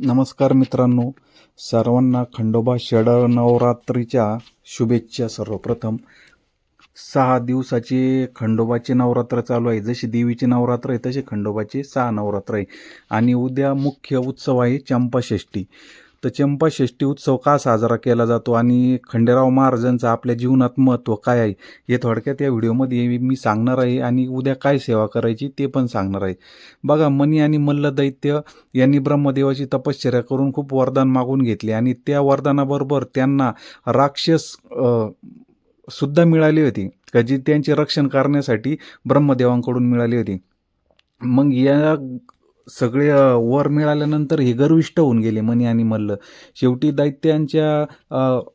नमस्कार मित्रांनो सर्वांना खंडोबा षड नवरात्रीच्या शुभेच्छा सर्वप्रथम. सहा दिवसाचे खंडोबाचे नवरात्र चालू आहे. जशी देवीचे नवरात्र आहे तसे खंडोबाचे सहा नवरात्र आहे. आणि उद्या मुख्य उत्सव आहे चंपाषष्ठी. तर चंपाषष्ठी उत्सव का साजरा केला जातो आणि खंडेराव महाराजांचं आपल्या जीवनात महत्त्व काय आहे हे थोडक्यात या व्हिडिओमध्ये मी सांगणार आहे आणि उद्या काय सेवा करायची ते पण सांगणार आहे. बघा मनी आणि मल्ल दैत्य यांनी ब्रह्मदेवाची तपश्चर्या करून खूप वरदान मागून घेतले आणि त्या वरदानाबरोबर त्यांना राक्षस सुद्धा मिळाली होती का जी त्यांचे रक्षण करण्यासाठी ब्रह्मदेवांकडून मिळाली होती. मग या सगळे वर मिळाल्यानंतर हे गर्विष्ट होऊन गेले मनी आणि मल्ल. शेवटी दैत्यांच्या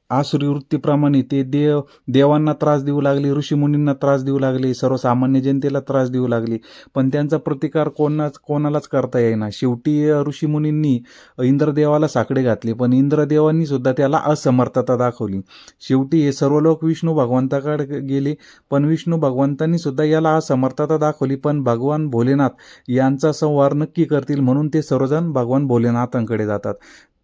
आसुरी वृत्तीप्रमाणे ते देव देवांना त्रास देऊ लागले ऋषीमुनींना त्रास देऊ लागले सर्वसामान्य जनतेला त्रास देऊ लागले. पण त्यांचा प्रतिकार कोणाच कोणालाच करता येईना. शेवटी ऋषीमुनींनी इंद्रदेवाला साकडे घातले पण इंद्रदेवांनी सुद्धा त्याला असमर्थता दाखवली. शेवटी हे सर्व लोक विष्णू भगवंताकडे गेले पण विष्णू भगवंतांनी सुद्धा याला असमर्थता दाखवली पण भगवान भोलेनाथ यांचा संवार नक्की करतील म्हणून ते सर्वजण भगवान भोलेनाथांकडे जातात.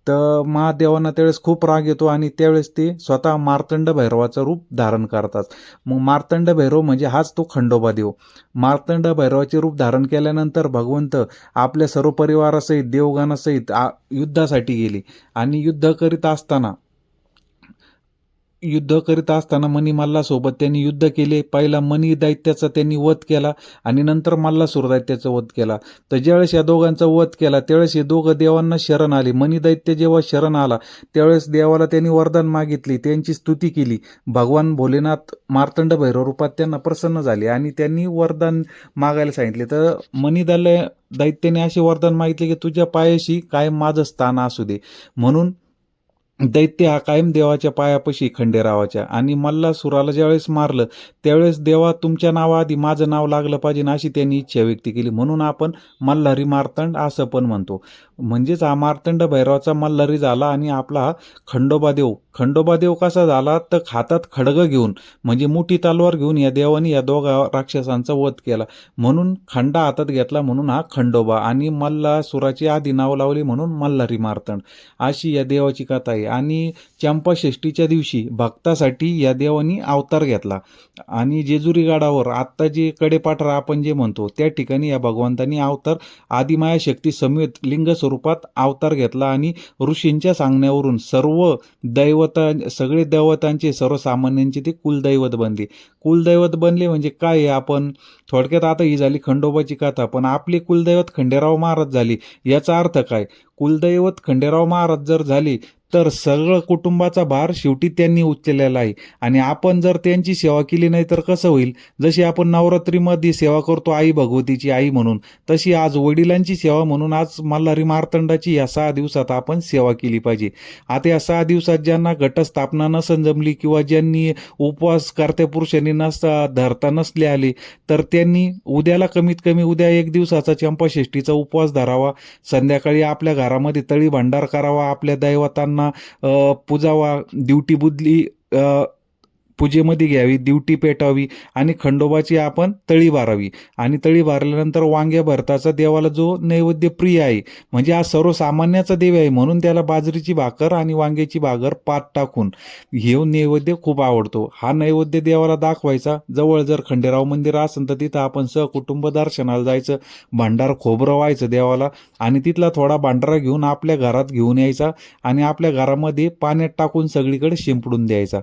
तर महादेवांना त्यावेळेस खूप राग येतो आणि त्यावेळेस ते स्वतः मार्तंड भैरवाचं रूप धारण करतात. मग मार्तंड भैरव म्हणजे हाच तो खंडोबा देव. मार्तंड भैरवाचे रूप धारण केल्यानंतर भगवंत आपल्या सर्व परिवारासहित देवगणासहित आ युद्धासाठी गेले. आणि युद्ध करीत असताना युद्ध करीत असताना मनी मल्लासोबत त्यांनी युद्ध केले. पहिला मनी दैत्याचा त्यांनी वध केला आणि नंतर मल्लासूर दैत्याचा वध केला. तर ज्यावेळेस या दोघांचा वध केला त्यावेळेस हे दोघं देवांना शरण आले. मनी दैत्य जेव्हा शरण आला त्यावेळेस देवाला त्यांनी वरदान मागितली त्यांची स्तुती केली. भगवान भोलेनाथ मार्तंड भैरव रूपात त्यांना प्रसन्न झाले आणि त्यांनी वरदान मागायला सांगितले. तर मनी दल दैत्याने असे वरदान मागितले की तुझ्या पायाशी कायम माझं स्थान असू दे. म्हणून दैत्य हा कायम देवाच्या पायापाशी खंडेरावाच्या आणि मल्लासुराला ज्यावेळेस मारलं त्यावेळेस देवा तुमच्या नावाआधी माझं नाव लागलं पाहिजे अशी त्यांनी इच्छा व्यक्त केली. म्हणून आपण मल्हारी मार्तंड असं पण म्हणतो. म्हणजेच हा मार्तंड भैरवाचा मल्हारी झाला आणि आपला हा खंडोबा देव. खंडोबा देव कसा झाला? तर हातात खडगं घेऊन म्हणजे मोठी तलवार घेऊन या देवाने या दोघा राक्षसांचा वध केला. म्हणून खंडा हातात घेतला म्हणून हा खंडोबा आणि मल्लासुराची आधी नाव लावली म्हणून मल्हारी मार्तंड. अशी या देवाची कथा आहे. आणि चंपाषष्ठीच्या दिवशी भक्तासाठी या देवानी अवतार घेतला. आणि जेजुरी गडावर आत्ता जे कडेपाठरा आपण जे म्हणतो त्या ठिकाणी या भगवंतांनी अवतार आदिमाया शक्ती समेत लिंग स्वरूपात अवतार घेतला आणि ऋषींच्या सांगण्यावरून सर्व दैवता सगळे दैवतांचे सर्वसामान्यांचे ते कुलदैवत बनले. कुलदैवत बनले म्हणजे काय आपण थोडक्यात आता ही झाली खंडोबाची कथा पण आपले कुलदैवत खंडेराव महाराज झाले. याचा अर्थ काय? कुलदैवत खंडेराव महाराज जर झाले तर सगळं कुटुंबाचा भार शेवटी त्यांनी उचललेला आहे. आणि आपण जर त्यांची सेवा केली नाही तर कसं होईल? जशी आपण नवरात्रीमध्ये सेवा करतो आई भगवतीची आई म्हणून तशी आज वडिलांची सेवा म्हणून आज मल्हारी मार्तंडाची या सहा दिवसात आपण सेवा केली पाहिजे. आता या सहा दिवसात ज्यांना घटस्थापना नसन जमली किंवा ज्यांनी उपवास करत्या पुरुषांनी नसता धरता नसले आले तर त्यांनी उद्याला कमीत कमी उद्या एक दिवसाचा चंपाषष्ठीचा उपवास धरावा. संध्याकाळी आपल्या घरामध्ये तळी भांडार करावा. आपल्या दैवतांना अ, पूजावा ड्युटी बुदली अ, पूजेमध्ये घ्यावी दिवटी पेटावी आणि खंडोबाची आपण तळी बारावी आणि तळी बारल्यानंतर वांग्या भरताचा देवाला जो नैवेद्य प्रिय आहे म्हणजे हा सर्वसामान्याचा देव आहे म्हणून त्याला बाजरीची भाकर आणि वांग्याची भाकर पात टाकून हे नैवेद्य खूप आवडतो. हा नैवेद्य देवाला दाखवायचा. जवळ जर खंडेराव मंदिर असेल तर तिथं आपण सहकुटुंब दर्शनाला जायचं भांडार खोबरं व्हायचं देवाला आणि तिथला थोडा भांडारा घेऊन आपल्या घरात घेऊन यायचा आणि आपल्या घरामध्ये पाण्यात टाकून सगळीकडे शिंपडून द्यायचा.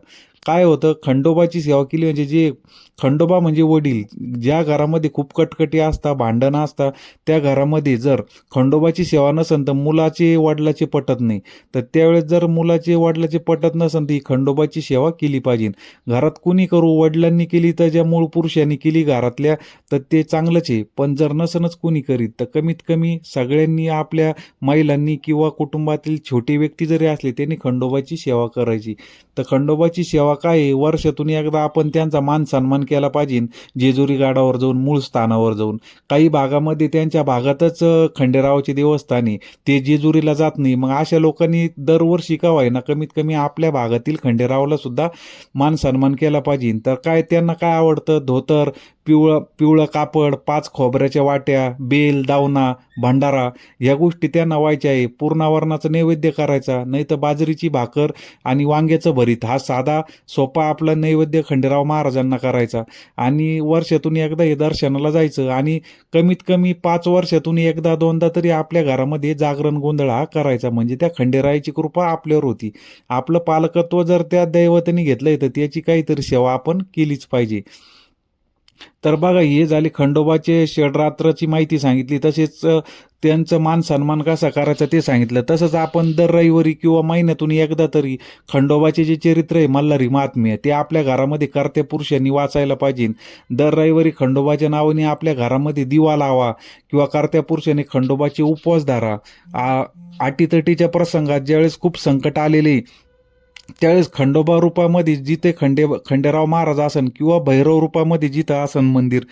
काय होतं? खंडोबाची सेवा केली म्हणजे जे खंडोबा म्हणजे वडील ज्या घरामध्ये खूप कटकटी असतात भांडणं असतात त्या घरामध्ये जर खंडोबाची सेवा नसेल तर मुलाचे वडिलाचे पटत नाही. तर त्यावेळेस जर मुलाचे वडिलाचे पटत नसेल तर ही खंडोबाची सेवा केली पाहिजे. घरात कुणी करू वडिलांनी केली तर ज्या मूळ पुरुषांनी केली घरातल्या तर ते चांगलंच आहे. पण जर नसनच कोणी करीत तर कमीत कमी सगळ्यांनी आपल्या महिलांनी किंवा कुटुंबातील छोटे व्यक्ती जरी असले त्यांनी खंडोबाची सेवा करायची. तर खंडोबाची सेवा सेवा काय आहे? वर्षातून एकदा आपण त्यांचा मान सन्मान केला पाहिजे. जेजुरी गाडावर जाऊन मूळ स्थानावर जाऊन. काही भागामध्ये त्यांच्या भागातच खंडेरावाचे देवस्थान आहे. ते जेजुरीला जात नाही. मग अशा लोकांनी दरवर्षी का व्हायना कमीत कमी आपल्या भागातील खंडेरावाला सुद्धा मान सन्मान केला पाहिजे. तर काय त्यांना काय आवडतं? धोतर पिवळं पिवळं कापड पाच खोबऱ्याच्या वाट्या बेल दावना भंडारा या गोष्टी त्यांना व्हायच्या आहे. पूर्णावरणाचं नैवेद्य करायचा नाही तर बाजरीची भाकर आणि वांग्याचं भरीत. हा साधा सोपा आपला नैवेद्य खंडेराव महाराजांना करायचा. आणि वर्षातून एकदा हे दर्शनाला जायचं. आणि कमीत कमी पाच वर्षातून एकदा दोनदा तरी आपल्या घरामध्ये जागरण गोंधळ हा करायचा. म्हणजे त्या खंडेरायाची कृपा आपल्यावर होती. आपलं पालकत्व जर त्या दैवतेने घेतलंय तर त्याची काहीतरी सेवा आपण केलीच पाहिजे. तर बघा हे झाले खंडोबाचे षडरात्राची माहिती सांगितली. तसेच त्यांचं मान सन्मान कसा करायचा ते सांगितलं. तसंच आपण दर रविवारी किंवा महिन्यातून एकदा तरी खंडोबाचे जे चरित्र आहे मल्हारी महात्म्य ते आपल्या घरामध्ये कर्त्या पुरुषांनी वाचायला पाहिजे. दर रविवारी खंडोबाच्या नावाने आपल्या घरामध्ये दिवा लावा किंवा कर्त्या पुरुषांनी खंडोबाचे उपवास धरा. आ- अटीतटीच्या प्रसंगात ज्यावेळेस खूप संकट आलेले त्यावेळेस खंडोबा रूपामध्ये जिथे खंडे खंडेराव महाराज आसन किंवा भैरव रूपामध्ये जिथं आसन मंदिर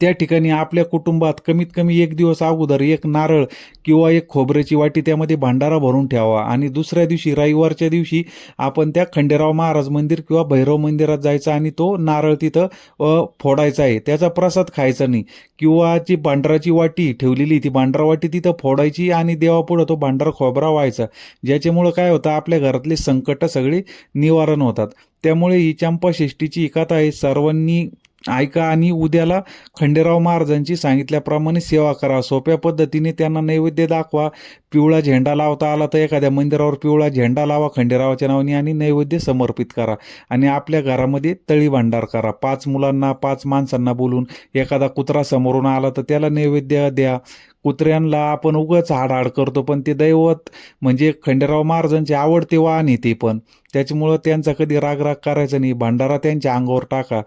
त्या ठिकाणी आपल्या कुटुंबात कमीत कमी एक दिवस अगोदर एक नारळ किंवा एक खोबऱ्याची वाटी त्यामध्ये भांडारा भरून ठेवा. आणि दुसऱ्या दिवशी रविवारच्या दिवशी आपण त्या खंडेराव महाराज मंदिर किंवा भैरव मंदिरात जायचा आणि तो नारळ तिथं फोडायचा आहे. त्याचा प्रसाद खायचा नाही. किंवा जी भांडाराची वाटी ठेवलेली ती भांडारा वाटी तिथं फोडायची आणि देवापुढं तो भांडारा खोबरा व्हायचा. ज्याच्यामुळं काय होतं आपल्या घरातले संकट सगळी निवारण होतात. त्यामुळे ही चंपाषष्ठीची ही कथा आहे. सर्वांनी ऐका आणि उद्याला खंडेराव महाराजांची सांगितल्याप्रमाणे सेवा करा. सोप्या पद्धतीने त्यांना नैवेद्य दाखवा. पिवळा झेंडा लावता आला तर एखाद्या मंदिरावर पिवळा झेंडा लावा खंडेरावाच्या नावाने आणि नैवेद्य समर्पित करा. आणि आपल्या घरामध्ये तळी भांडार करा. पाच मुलांना पाच माणसांना बोलून एखादा कुत्रा समोरून आला तर त्याला नैवेद्य द्या. कुत्र्यांना आपण उगाच हाडहाड करतो पण ते दैवत म्हणजे खंडेराव महाराजांचे आवडते वाहन आहे ते पण. त्याच्यामुळं त्यांचा कधी रागराग करायचा नाही. भांडारा त्यांच्या अंगावर टाका.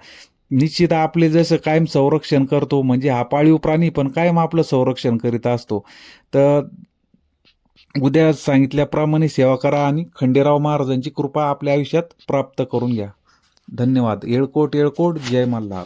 निश्चित आपले जसं कायम संरक्षण करतो म्हणजे हा पाळीव प्राणी पण कायम आपलं संरक्षण करीत असतो. तर उद्या सांगितल्याप्रमाणे सेवा करा आणि खंडेराव महाराजांची कृपा आपल्या आयुष्यात प्राप्त करून घ्या. धन्यवाद. येळकोट येळकोट. जय मल्हार.